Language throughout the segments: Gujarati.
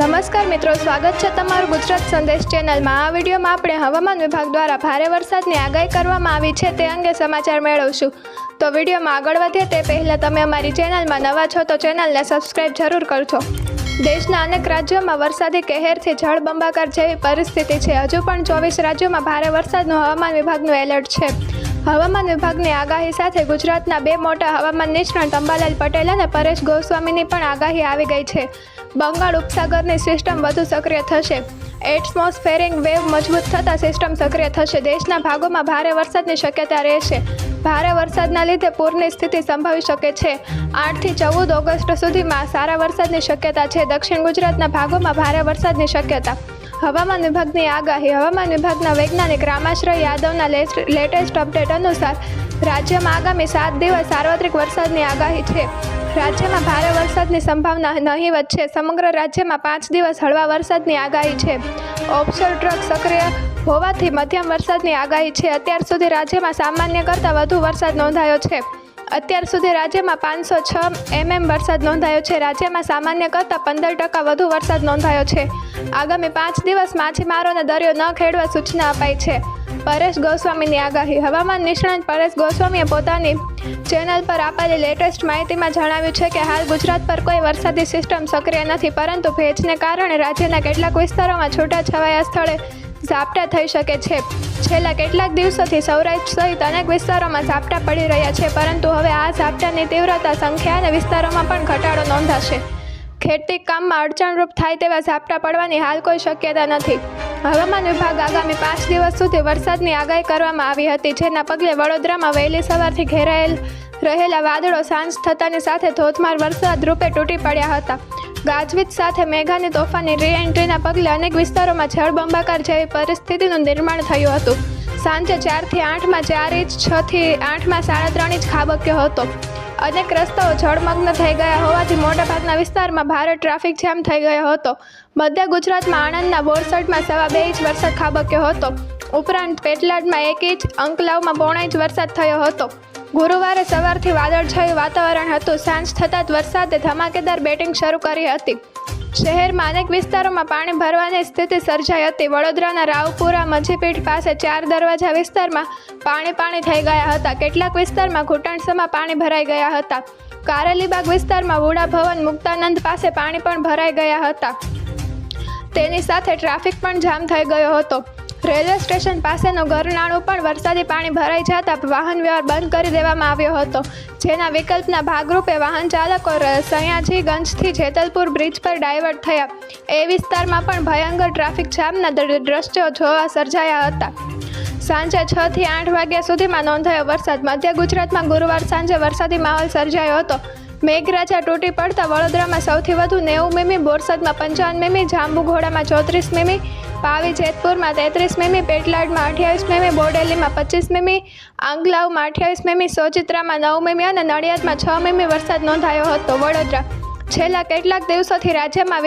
નમસ્કાર મિત્રો, સ્વાગત છે તમારું ગુજરાત સંદેશ ચેનલમાં. આ વિડીયોમાં આપણે હવામાન વિભાગ દ્વારા ભારે વરસાદની આગાહી કરવામાં આવી છે તે અંગે સમાચાર મેળવશું. તો વિડીયોમાં આગળ વધીએ તે પહેલાં તમે અમારી ચેનલમાં નવા છો તો ચેનલને સબસ્ક્રાઈબ જરૂર કરજો. દેશના અનેક રાજ્યોમાં વરસાદી કહેરથી જળબંબાકાર જેવી પરિસ્થિતિ છે. હજુ પણ ચોવીસ રાજ્યોમાં ભારે વરસાદનું હવામાન વિભાગનું એલર્ટ છે. હવામાન વિભાગની આગાહી સાથે ગુજરાતના બે મોટા હવામાન નિષ્ણાત અંબાલાલ પટેલ અને પરેશ ગોસ્વામીની પણ આગાહી આવી ગઈ છે. બંગાળ ઉપસાગરની સિસ્ટમ વધુ સક્રિય થશે. એટમોસ્ફેરિક વેવ મજબૂત થતાં સિસ્ટમ સક્રિય થશે. દેશના ભાગોમાં ભારે વરસાદની શક્યતા રહેશે. ભારે વરસાદના લીધે પૂરની સ્થિતિ સંભવી શકે છે. આઠથી ચૌદ ઓગસ્ટ સુધીમાં સારા વરસાદની શક્યતા છે. દક્ષિણ ગુજરાતના ભાગોમાં ભારે વરસાદની શક્યતા. હવામાન વિભાગની આગાહી. હવામાન વિભાગના વૈજ્ઞાનિક રામાશ્રય યાદવના લેટેસ્ટ અપડેટ અનુસાર રાજ્યમાં આગામી સાત દિવસ સાર્વત્રિક વરસાદની આગાહી છે. રાજ્યમાં ભારે વરસાદની સંભાવના નહીવત છે સમગ્ર રાજ્યમાં પાંચ દિવસ હળવા વરસાદની આગાહી છે. ઓફશોર ટ્રક સક્રિય હોવાથી મધ્યમ વરસાદની આગાહી છે. અત્યાર સુધી રાજ્યમાં સામાન્ય કરતાં વધુ વરસાદ નોંધાયો છે. અત્યાર સુધી રાજ્યમાં પાંચસો છ એમએમ વરસાદ નોંધાયો છે. રાજ્યમાં સામાન્ય કરતાં પંદર ટકા વધુ વરસાદ નોંધાયો છે. આગામી પાંચ દિવસ માછીમારોને દરિયો ન ખેડવા સૂચના અપાઈ છે. પરેશ ગોસ્વામીની આગાહી. હવામાન નિષ્ણાંત પરેશ ગોસ્વામીએ પોતાની ચેનલ પર આપેલી લેટેસ્ટ માહિતીમાં જણાવ્યું છે કે હાલ ગુજરાત પર કોઈ વરસાદી સિસ્ટમ સક્રિય નથી, પરંતુ ભેજને કારણે રાજ્યના કેટલાક વિસ્તારોમાં છૂટાછવાયા સ્થળે ઝાપટા થઈ શકે છે. છેલ્લા કેટલાક દિવસોથી સૌરાષ્ટ્ર સહિત અનેક વિસ્તારોમાં ઝાપટા પડી રહ્યા છે, પરંતુ હવે આ ઝાપટાની તીવ્રતા સંખ્યા અને વિસ્તારોમાં પણ ઘટાડો નોંધાશે. ખેતી કામમાં અડચણરૂપ થાય તેવા ઝાપટા પડવાની હાલ કોઈ શક્યતા નથી. હવામાન વિભાગ આગામી પાંચ દિવસ સુધી વરસાદની આગાહી કરવામાં આવી હતી, જેના પગલે વડોદરામાં વહેલી સવારથી ઘેરાયેલ રહેલા વાદળો સાંજ થતાની સાથે ધોધમાર વરસાદ રૂપે તૂટી પડ્યા હતા. ગાજવીજ સાથે મેઘાની તોફાની રીએન્ટ્રીના પગલે અનેક વિસ્તારોમાં જળબંબાકાર જેવી પરિસ્થિતિનું નિર્માણ થયું હતું. સાંજે ચારથી આઠમાં ચાર ઇંચ, છથી આઠમાં સાડા ત્રણ ઇંચ ખાબક્યો હતો. અનેક રસ્તાઓ જળમગ્ન થઈ ગયા હોવાથી મોટાભાગના વિસ્તારમાં ભારે ટ્રાફિક જામ થઈ ગયો હતો. મધ્ય ગુજરાતમાં આણંદના બોરસદમાં સવા બે ઇંચ વરસાદ ખાબક્યો હતો. ઉપરાંત પેટલાદમાં એક ઇંચ, અંકલાવમાં પોણા ઇંચ વરસાદ થયો હતો. ગુરુવારે સવારથી વાદળછાયું વાતાવરણ હતું. સાંજ થતાં જ વરસાદે ધમાકેદાર બેટિંગ શરૂ કરી હતી. શહેરમાં અનેક વિસ્તારોમાં પાણી ભરવાની સ્થિતિ સર્જાઈ હતી. વડોદરાના રાવપુરા મજીપીઠ પાસે ચાર દરવાજા વિસ્તારમાં પાણી પાણી થઈ ગયા હતા. કેટલાક વિસ્તારમાં ઘૂંટણસમાં પાણી ભરાઈ ગયા હતા. કારેલીબાગ વિસ્તારમાં વુડા ભવન, મુક્તાનંદ પાસે પાણી પણ ભરાઈ ગયા હતા. તેની સાથે ટ્રાફિક પણ જામ થઈ ગયો હતો. રેલવે સ્ટેશન પાસેનું ઘરનાણું પણ વરસાદી પાણી ભરાઈ જતા વાહન વ્યવહાર બંધ કરી દેવામાં આવ્યો હતો, જેના વિકલ્પના ભાગરૂપે વાહન ચાલકો સયાજીગંજથી જેતલપુર બ્રિજ પર ડાયવર્ટ થયા. એ વિસ્તારમાં પણ ભયંકર ટ્રાફિક જામના દ્રશ્યો જોવા સર્જાયા હતા. સાંજે છ થી આઠ વાગ્યા સુધીમાં નોંધાયો વરસાદ. મધ્ય ગુજરાતમાં ગુરુવાર સાંજે વરસાદી માહોલ સર્જાયો હતો. મેઘરાજા તૂટી પડતા વડોદરામાં સૌથી વધુ નેવું મીમી, બોરસદમાં પંચાવન મીમી, જાંબુઘોડામાં ચોત્રીસ મીમી, પાવી જેતપુરમાં તેત્રીસ મીમી પેટલાડમાં અઠ્યાવીસ મીમી, બોડેલીમાં પચીસ મીમી આંગલાવમાં અઠ્યાવીસ મીમી, સોજિત્રામાં નવ મીમી અને નડિયાદમાં છ મીમી વરસાદ નોંધાયો હતો. વડોદરા છેલ્લા કેટલાક દિવસોથી રાજ્યમાં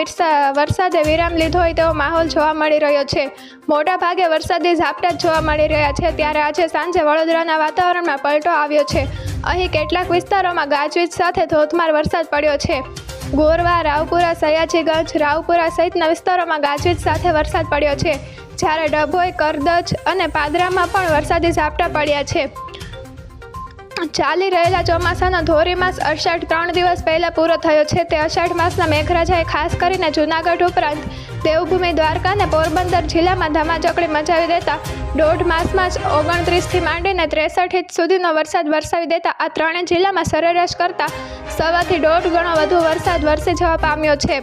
વરસાદે વિરામ લીધો હોય તેવો માહોલ જોવા મળી રહ્યો છે. મોટા ભાગે વરસાદી ઝાપટા જ જોવા મળી રહ્યા છે. ત્યારે આજે સાંજે વડોદરાના વાતાવરણમાં પલટો આવ્યો છે. અહીં કેટલાક વિસ્તારોમાં ગાજવીજ સાથે ધોધમાર વરસાદ પડ્યો છે. ગોરવા, રાવપુરા, સયાજીગંજ, રાવપુરા સહિતના વિસ્તારોમાં ગાજવીજ સાથે વરસાદ પડ્યો છે. જ્યારે ડભોઈ કરદજ અને પાદરામાં પણ વરસાદી ઝાપટા પડ્યા છે. ચાલી રહેલા ચોમાસાનો ધોરી માસ અષાઢ ત્રણ દિવસ પહેલાં પૂરો થયો છે. તે અષાઢ માસના મેઘરાજાએ ખાસ કરીને જૂનાગઢ ઉપરાંત દેવભૂમિ, દ્વારકા અને પોરબંદર જિલ્લામાં ધમાચકડી મચાવી દેતા દોઢ માસમાં જ ઓગણત્રીસથી માંડીને ત્રેસઠ ઇંચ સુધીનો વરસાદ વરસાવી દેતા આ ત્રણેય જિલ્લામાં સરેરાશ કરતાં સવાથી દોઢ ગણો વધુ વરસાદ વરસી જવા પામ્યો છે.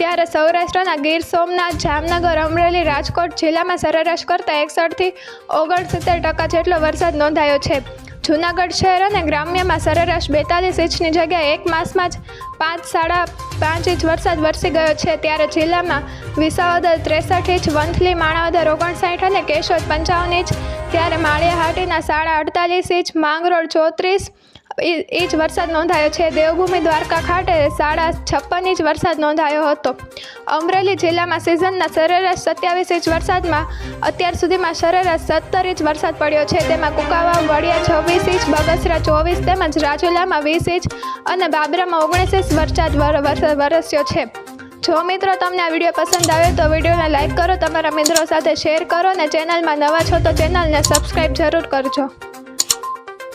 ત્યારે સૌરાષ્ટ્રના ગીર સોમનાથ, જામનગર, અમરેલી, રાજકોટ જિલ્લામાં સરેરાશ કરતાં એકસઠથી ઓગણસિત્તેર ટકા જેટલો વરસાદ નોંધાયો છે. જૂનાગઢ શહેર અને ગ્રામ્યમાં સરેરાશ બેતાલીસ ઇંચની જગ્યાએ એક માસમાં જ પાંચ સાડા પાંચ ઇંચ વરસાદ વરસી ગયો છે. ત્યારે જિલ્લામાં વિસાવદર ત્રેસઠ ઇંચ, વંથલી, માણાવદર ઓગણસાઠ અને કેશોદ પંચાવન ઇંચ. ત્યારે માળિયાહાટીના સાડા અડતાલીસ ઇંચ, માંગરોળ ચોત્રીસ ઇંચ વરસાદ નોંધાયો છે. દેવભૂમિ દ્વારકા ખાતે સાડા છપ્પન ઇંચ વરસાદ નોંધાયો હતો. અમરેલી જિલ્લામાં સિઝનના સરેરાશ સત્યાવીસ ઇંચ વરસાદમાં અત્યાર સુધીમાં સરેરાશ સત્તર ઇંચ વરસાદ પડ્યો છે. તેમાં કુકાવા વડિયા છવ્વીસ ઇંચ, બગસરા ચોવીસ તેમજ રાજુલામાં વીસ ઇંચ અને બાબરામાં ઓગણીસ ઇંચ વરસાદ વરસ્યો છે. જો મિત્રો તમને આ વીડિયો પસંદ આવે તો વિડીયોને લાઇક કરો, તમારા મિત્રો સાથે શેર કરો અને ચેનલમાં નવા છો તો ચેનલને સબસ્ક્રાઈબ જરૂર કરજો.